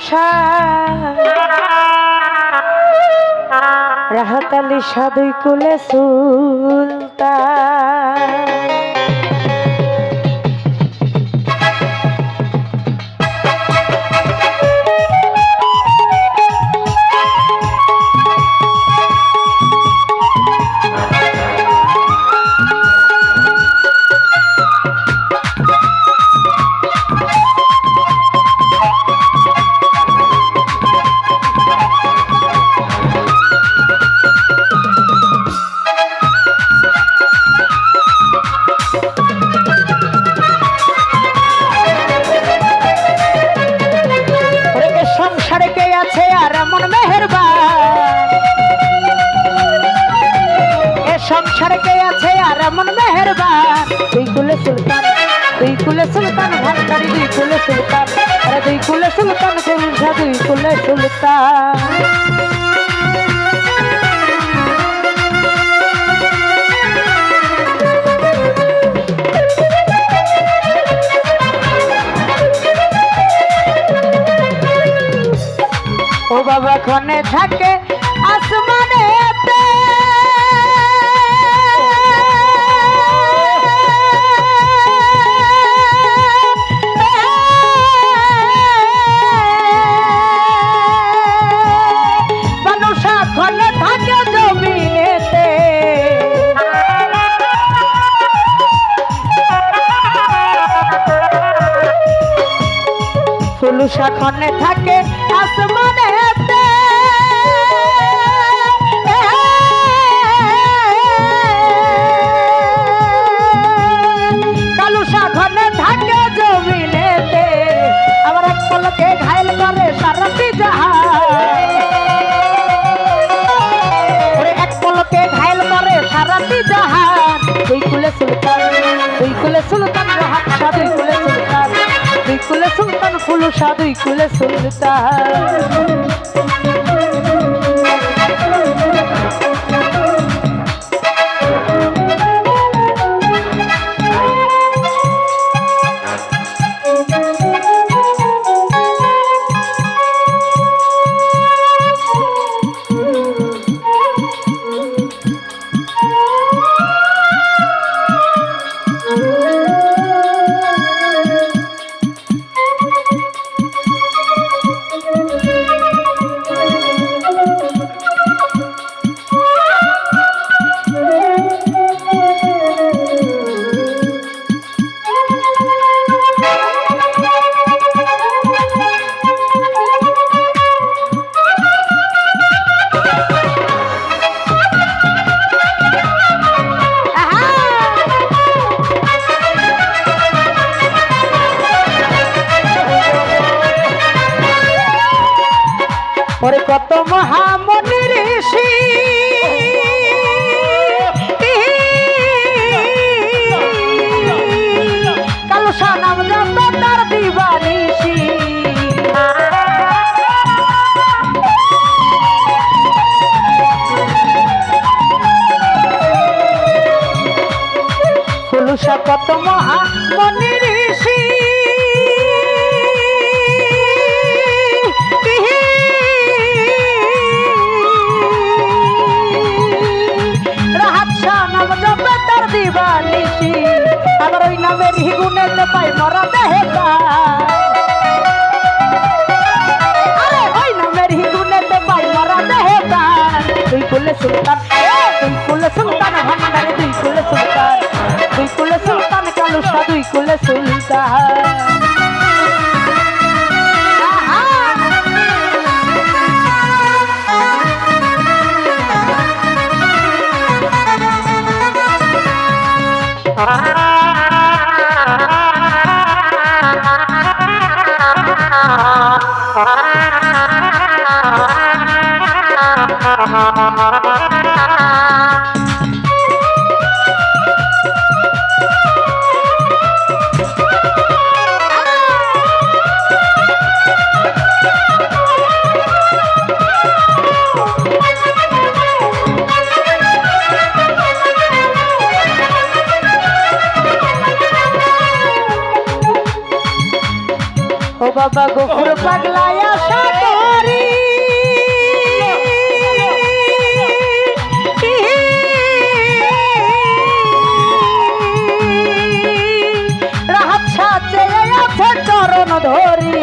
ফুলুষা রাহাত আলী সাদুই কুলে সুলতান। এমন মেহেরবান? এ সংসার কে আছে আর এমন মেহেরবান? তুই কুলে সুলতান তুই কুলে সুলতান, ভান্ডারি দুই কুলে সুলতান। আরে দুই কুলে সুলতান করুষা দুই কুলে সুলতান। ও বাবা কনে থাকে আসমানে ক্ষণে থাকে আসমানেতে। কালুষা ক্ষণে থাকে জমিনেতে। আমার এক পলকে ঘায়ল করে সারাটি ফুলুষা দুই কুলে সুলতান। ওরে কত মহামনি ঋষি। কালো নাম যত তার দিবানিসি কত Thank ও বাবা, গফুর পাগলায় আশা করি। রাহাত সাথে আছে চরণ ধরি।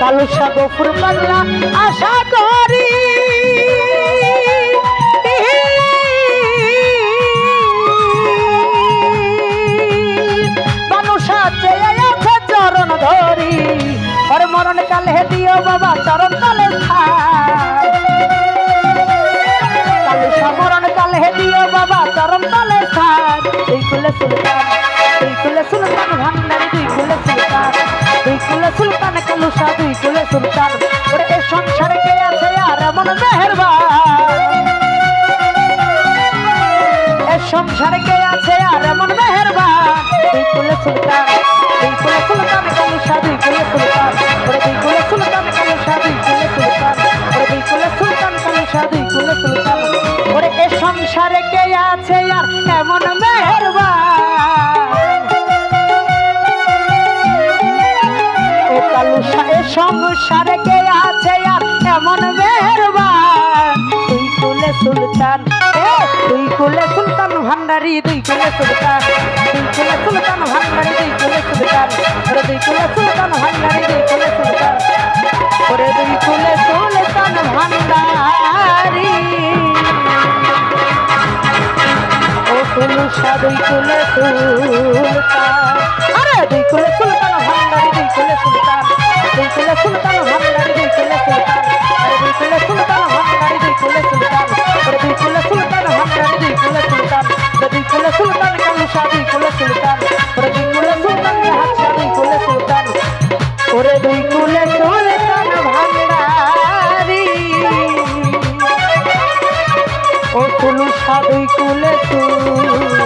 কালুসা গফুর পাগলা আশা কুলে সুলতান কালুসা দুই কুলে সুলতান। ওরে এ সংসারে কে আছে আর এমন মেহেরবান। এ সংসারে কে আছে আর এমন মেহেরবান। দুই কুলে সুলতান দুই কুলে সুলতান কালুসা দুই কুলে সুলতান। ওরে দুই কুলে সুলতান কালুসা দুই কুলে সুলতান। ওরে দুই কুলে সুলতান কালুসা দুই কুলে সুলতান। ওরে এ সংসারে কে আছে আর এমন সুলতান এ দুই কুলে সুলতান ভান্ডারি দুই কুলে সুলতান দুই কুলে সুলতান ভান্ডারি দুই কুলে সুলতান ওরে দুই কুলে সুলতান ভান্ডারি দুই কুলে সুলতান ওরে দুই কুলে সুলতান ভান্ডারি ও কুলুসা দুই কুলে সুলতান আরে দুই কুলে সুলতান ভান্ডারি দুই কুলে সুলতান দুই কুলে সুলতান ভান্ডারি দুই কুলে সুলতান আরে দুই কুলে সুলতান ও কুলু সুলতান